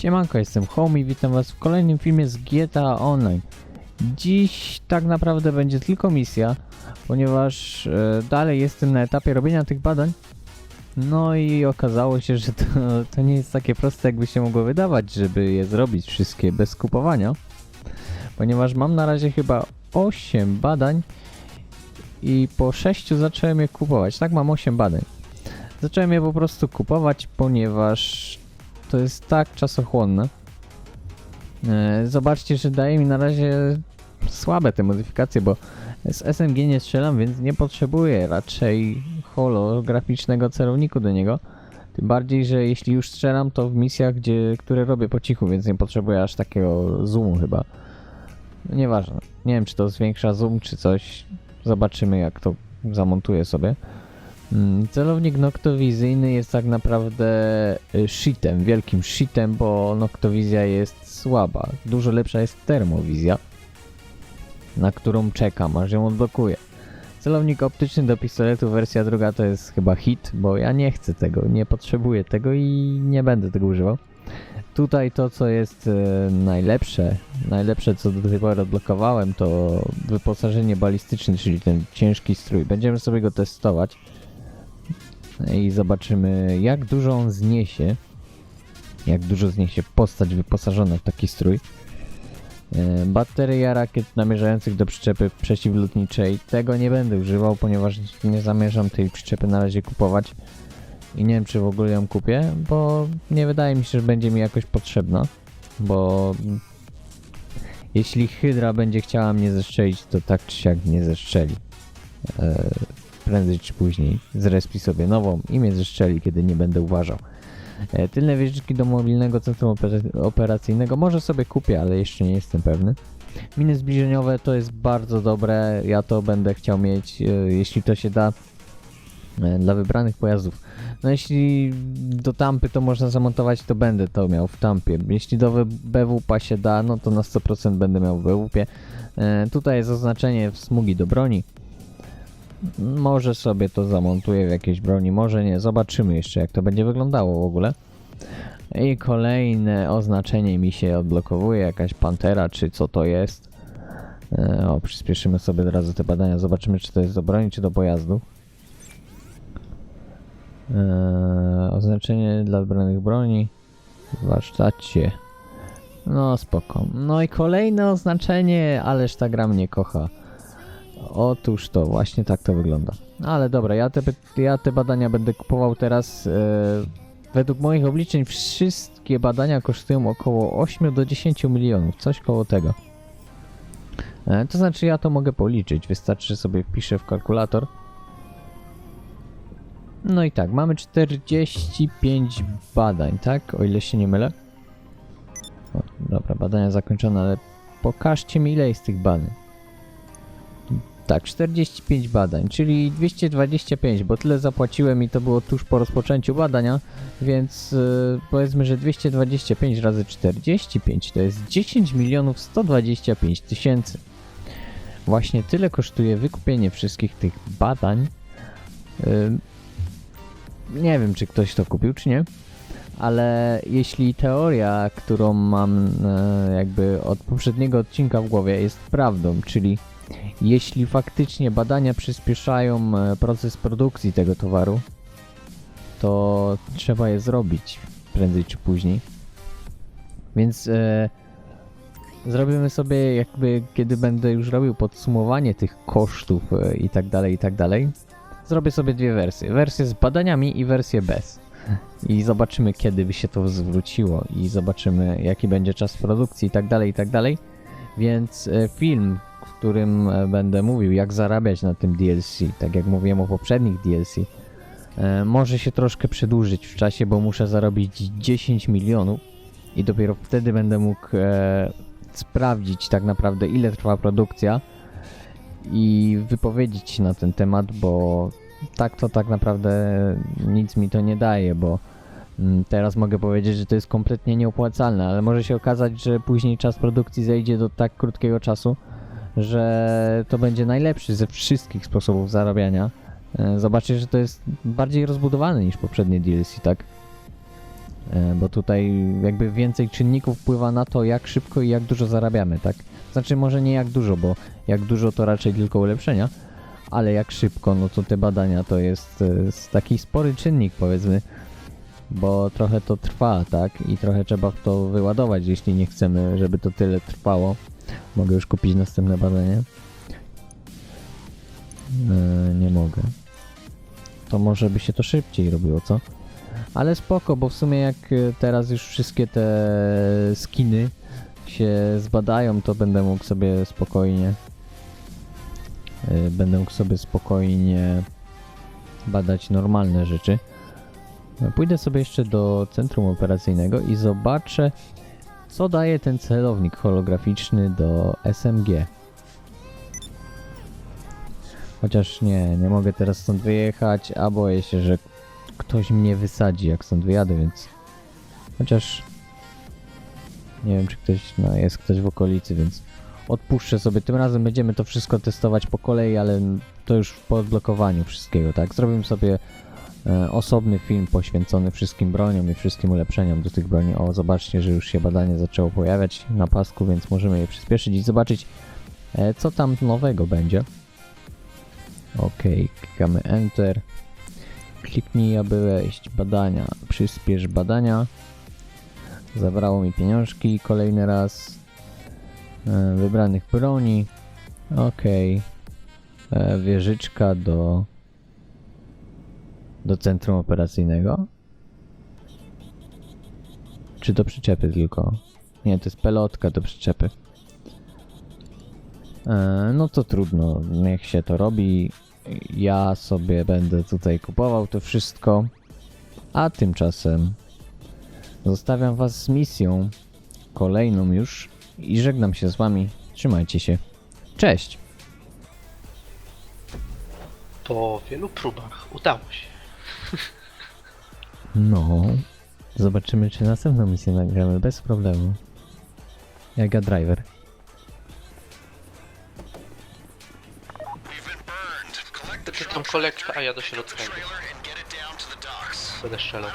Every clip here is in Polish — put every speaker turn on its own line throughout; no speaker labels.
Siemanko, jestem Home i witam was w kolejnym filmie z GTA Online. Dziś tak naprawdę będzie tylko misja, ponieważ e, dalej jestem na etapie robienia tych badań. No i okazało się, że to, to nie jest takie proste, jakby się mogło wydawać, żeby je zrobić wszystkie bez kupowania. Ponieważ mam na razie chyba 8 badań i po 6 zacząłem je kupować. Tak, mam 8 badań. Zacząłem je po prostu kupować, ponieważ to jest tak czasochłonne. E, Zobaczcie, że daje mi na razie słabe te modyfikacje, bo z SMG nie strzelam, więc nie potrzebuję raczej holograficznego celowniku do niego. Tym bardziej, że jeśli już strzelam, to w misjach, gdzie, które robię po cichu, więc nie potrzebuję aż takiego zoomu chyba. No Nieważne. Nie wiem, czy to zwiększa zoom, czy coś. Zobaczymy, jak to zamontuję sobie. Mm, Celownik noktowizyjny jest tak naprawdę y, shitem, wielkim shitem, bo noktowizja jest słaba. Dużo lepsza jest termowizja, na którą czekam, aż ją odblokuję. Celownik optyczny do pistoletu wersja druga to jest chyba hit, bo ja nie chcę tego, nie potrzebuję tego i nie będę tego używał. Tutaj to, co jest e, najlepsze, najlepsze co do tej pory odblokowałem, to wyposażenie balistyczne, czyli ten ciężki strój. Będziemy sobie go testować i zobaczymy jak dużo on zniesie, jak dużo zniesie postać wyposażona w taki strój. E, Bateria rakiet namierzających do przyczepy przeciwlotniczej. Tego nie będę używał, ponieważ nie zamierzam tej przyczepy na razie kupować. I nie wiem, czy w ogóle ją kupię, bo nie wydaje mi się, że będzie mi jakoś potrzebna. Bo jeśli Hydra będzie chciała mnie zestrzelić, to tak czy siak mnie zestrzeli. Prędzej czy później zrespi sobie nową i mnie zeszczeli, kiedy nie będę uważał. E, Tylne wieżyczki do mobilnego centrum opera- operacyjnego może sobie kupię, ale jeszcze nie jestem pewny. Miny zbliżeniowe to jest bardzo dobre, ja to będę chciał mieć, e, jeśli to się da, e, dla wybranych pojazdów. No jeśli do tampy to można zamontować, to będę to miał w tampie. Jeśli do BWP się da, no to na 100% będę miał w BWP. Tutaj jest oznaczenie w smugi do broni. Może sobie to zamontuję w jakiejś broni, może nie. Zobaczymy jeszcze, jak to będzie wyglądało w ogóle. I kolejne oznaczenie mi się odblokowuje, jakaś pantera, czy co to jest. E, O, przyspieszymy sobie od razu te badania, zobaczymy, czy to jest do broni, czy do pojazdu. E, oznaczenie dla wybranych broni w warsztacie. No spoko. No i kolejne oznaczenie, ależ ta gra mnie kocha. Otóż to, właśnie tak to wygląda. Ale dobra, ja te, ja te badania będę kupował teraz. E, według moich obliczeń wszystkie badania kosztują około 8 do 10 milionów, coś koło tego. E, to znaczy ja to mogę policzyć, wystarczy, że sobie wpiszę w kalkulator. No i tak, mamy 45 badań, tak? O ile się nie mylę. O, dobra, badania zakończone, ale pokażcie mi ile jest tych badań. Tak, 45 badań, czyli 225, bo tyle zapłaciłem i to było tuż po rozpoczęciu badania, więc yy, powiedzmy, że 225 razy 45 to jest 10 milionów 125 tysięcy. Właśnie tyle kosztuje wykupienie wszystkich tych badań. Yy, nie wiem, czy ktoś to kupił, czy nie. Ale jeśli teoria, którą mam e, jakby od poprzedniego odcinka w głowie jest prawdą, czyli jeśli faktycznie badania przyspieszają e, proces produkcji tego towaru, to trzeba je zrobić prędzej czy później. Więc e, zrobimy sobie jakby, kiedy będę już robił podsumowanie tych kosztów e, i tak dalej, i tak dalej, zrobię sobie dwie wersje. Wersję z badaniami i wersję bez. I zobaczymy, kiedy by się to zwróciło i zobaczymy, jaki będzie czas produkcji i tak dalej, i tak dalej. Więc e, film, w którym e, będę mówił, jak zarabiać na tym DLC, tak jak mówiłem o poprzednich DLC, e, może się troszkę przedłużyć w czasie, bo muszę zarobić 10 milionów i dopiero wtedy będę mógł e, sprawdzić tak naprawdę, ile trwa produkcja i wypowiedzieć się na ten temat, bo tak to tak naprawdę nic mi to nie daje, bo mm, teraz mogę powiedzieć, że to jest kompletnie nieopłacalne, ale może się okazać, że później czas produkcji zejdzie do tak krótkiego czasu, że to będzie najlepszy ze wszystkich sposobów zarabiania. E, Zobaczysz, że to jest bardziej rozbudowane niż poprzednie DLC, tak? E, Bo tutaj jakby więcej czynników wpływa na to, jak szybko i jak dużo zarabiamy, tak? Znaczy może nie jak dużo, bo jak dużo to raczej tylko ulepszenia, ale jak szybko, no to te badania to jest e, taki spory czynnik powiedzmy, bo trochę to trwa, tak? I trochę trzeba w to wyładować, jeśli nie chcemy, żeby to tyle trwało. Mogę już kupić następne badanie? E, nie mogę. To może by się to szybciej robiło, co? Ale spoko, bo w sumie jak e, teraz już wszystkie te skiny się zbadają, to będę mógł sobie spokojnie e, będę mógł sobie spokojnie badać normalne rzeczy. No, Pójdę sobie jeszcze do centrum operacyjnego i zobaczę, co daje ten celownik holograficzny do SMG. Chociaż nie, nie mogę teraz stąd wyjechać, a boję się, że ktoś mnie wysadzi, jak stąd wyjadę, więc. Chociaż. Nie wiem, czy ktoś. No, jest ktoś w okolicy, więc. Odpuszczę sobie. Tym razem będziemy to wszystko testować po kolei, ale to już po odblokowaniu wszystkiego, tak? Zrobimy sobie osobny film poświęcony wszystkim broniom i wszystkim ulepszeniom do tych broni. O, zobaczcie, że już się badanie zaczęło pojawiać na pasku, więc możemy je przyspieszyć i zobaczyć, e, co tam nowego będzie. Ok, klikamy Enter. Kliknij, aby wejść. Badania. Przyspiesz badania. Zabrało mi pieniążki kolejny raz. E, wybranych broni. Ok. E, wieżyczka do do centrum operacyjnego. Czy do przyczepy tylko? Nie, to jest pelotka do przyczepy. E, no to trudno, niech się to robi. Ja sobie będę tutaj kupował to wszystko. A tymczasem zostawiam Was z misją kolejną już i żegnam się z Wami. Trzymajcie się. Cześć!
Po wielu próbach udało się.
No, zobaczymy, czy następną misję nagramy bez problemu. Jaga driver.
To jest tą kolekcję, a ja do środka idę. Będę strzelał.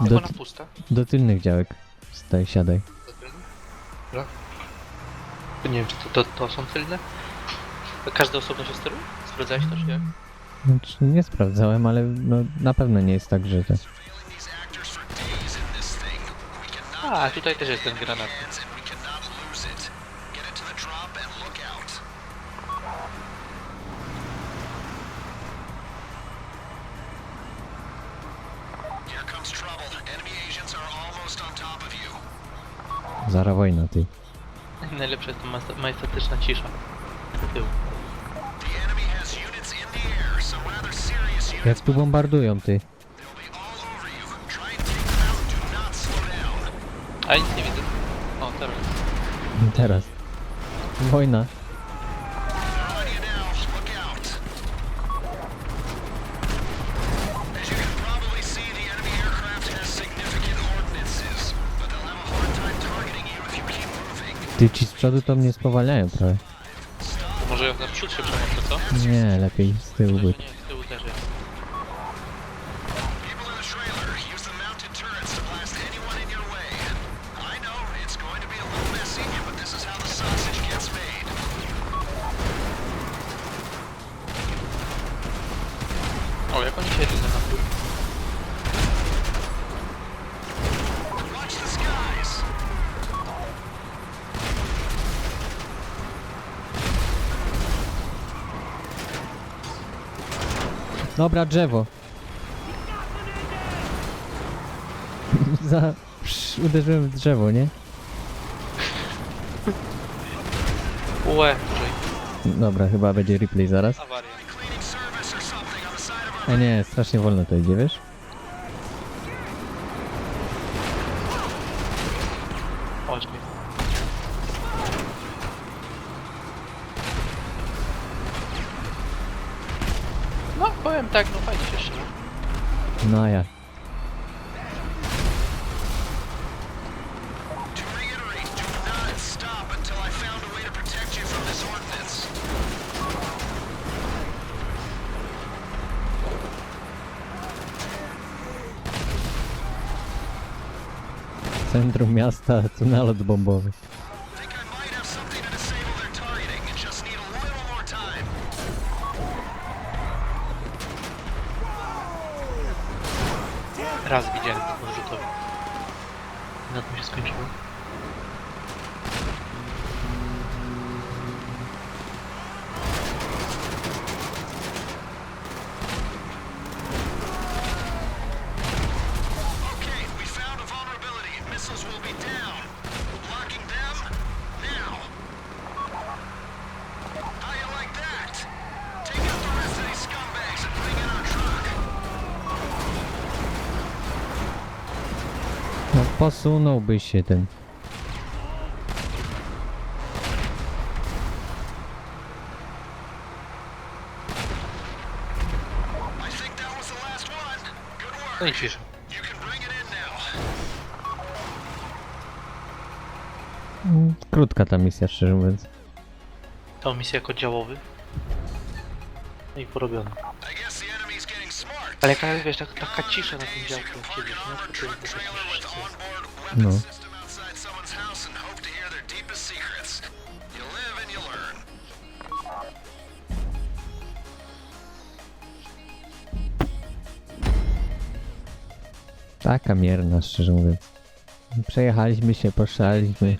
Do,
ona pusta?
do tylnych działek. Staj, siadaj.
Dobra. Nie wiem, czy to, to, to są tylne? Każda osobno się steruje? Sprawdzałeś to, czy jak?
Znaczy, nie sprawdzałem, ale no, na pewno nie jest tak, że to...
A, tutaj też jest ten granat.
Zara wojna, ty.
Najlepsza jest ta majestatyczna cisza. Tył.
Jak tu bombardują, ty.
A nic nie widzę. O, teraz.
Teraz. Wojna. Ty ci z przodu to mnie spowalniają trochę.
Może jak na przód się przenoszę, co?
Nie, lepiej z tyłu
Nie,
być.
nie,
Dobra, drzewo. Za... Psz, uderzyłem w drzewo, nie?
Łe,
Dobra, chyba będzie replay zaraz.
awaria.
A nie, strasznie wolno to idzie, wiesz?
Widziałem, tak, no fajnie się szło.
No jak?
Centrum miasta, tunel bombowy. Posunąłby się ten.
No i.
Mm, krótka ta misja, szczerze mówiąc.
Ta misja jako działowy. No I
porobiona.
Ale jaka, wiesz, tak, taka cisza na tym działku, siedzisz, nie? Po
tym,
po
tym,
po
tym,
po
tym.
No. Taka mierna, szczerze mówiąc. Przejechaliśmy się,
poszaliśmy.